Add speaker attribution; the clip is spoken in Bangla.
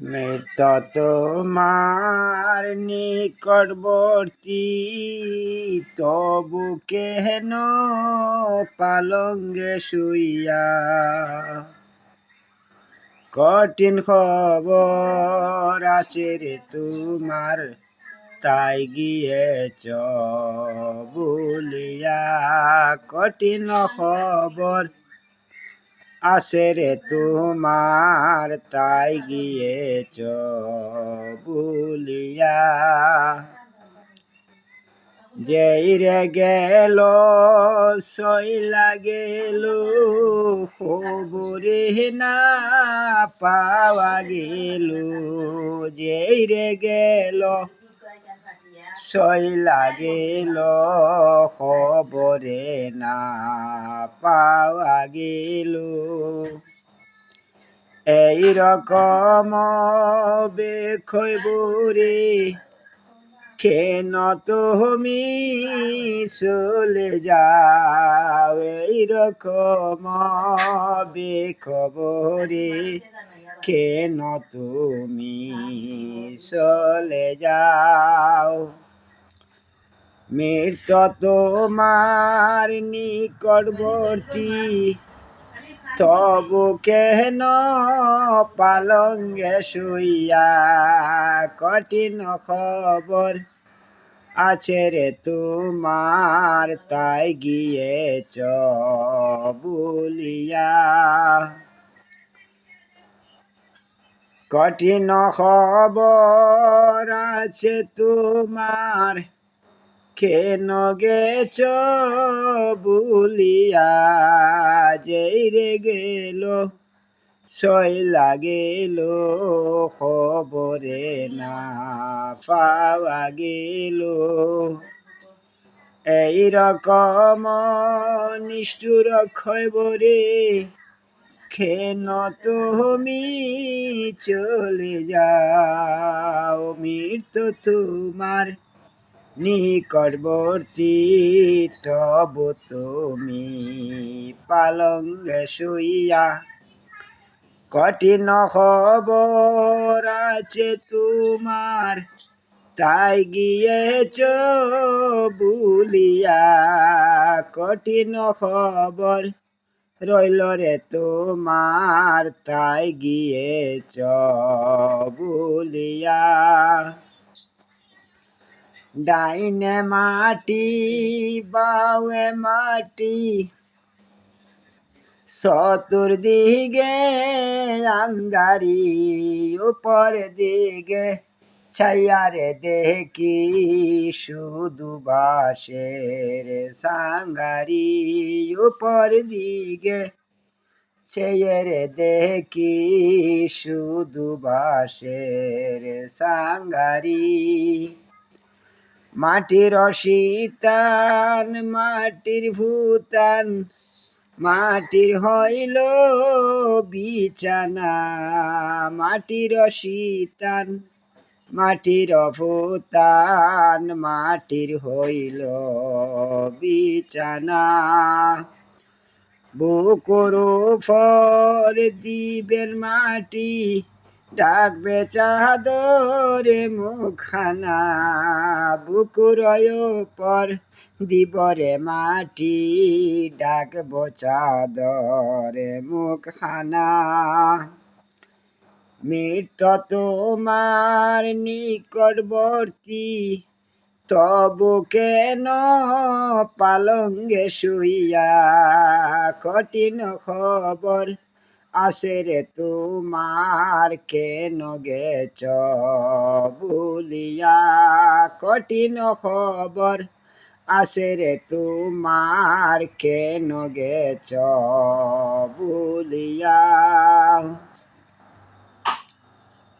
Speaker 1: মৃত তোমার নিকটবর্তী, তবু কেন পালঙ্গে শুইয়া? কঠিন খবর আছে রে তোমার, তাই গিয়েছ বলিয়া। কঠিন খবর আছে রে তোমার তাই গিয়েছ বলিয়া। যেই রে গেল সইলা গেল খবরে না পাওয়া গেল। যেই রে গেল সইলা গেল খবরে না পাওয়া গেল। এই বেখবরে কেন তুমি চলে যাও। এই রকম বেখবরে কেন তুমি চলে যাও। মৃত্যু তোমার নিকটবর্তী, তবু কেন পালঙ্গে শুইয়া কঠিন খবর আছে রে তোমার? তাই গিয়েছ বলিয়া। কঠিন খবর আছে তোমার কেন গেছ বুলিয়া যেই রে গেল? সইলা গেল খবরে না পাওয়া গেল। এই রকম নিষ্ঠুর খবরে কেন তুমি চলে যাও? মৃত্যু তোমার নিকটবর্তী তব তুমি পালঙ্গে শুইয়া। কঠিন খবর আছে তোমার, তাই গিয়েছ বুলিয়া। কঠিন খবর রইল রে তোমার, তাই গিয়েছ বুলিয়া। ডাইনে মাটি বাউে মাটি। চতুর্দিকে আন্দারি উপর দিকে ছাইয়ারে দেখি শুধু বাসের সাঙ্গারি। উপর দিকে ছেয়েরে দেখি শুধু বাসের সাঙ্গারি। মাটির অশীতান, মাটির ভূতান, মাটির হইল বিছানা, মাটির অশীতান, মাটির ভূতান মাটির হইল বিছানা। বুকুরু ফর দিবেন মাটি ডাকবে চাদরে মুখানা বুকুর পর দিবরে মাটি, ডাকব চাদরে মুখানা মৃত্যু তোমার নিকটবর্তী, তবু কেন পালঙ্গে শুইয়া? কঠিন খবর আসে রে তোমার কেন গেছ? বুলিয়া কঠিন খবর আসে রে তোমার কেন গেছ? বলিয়া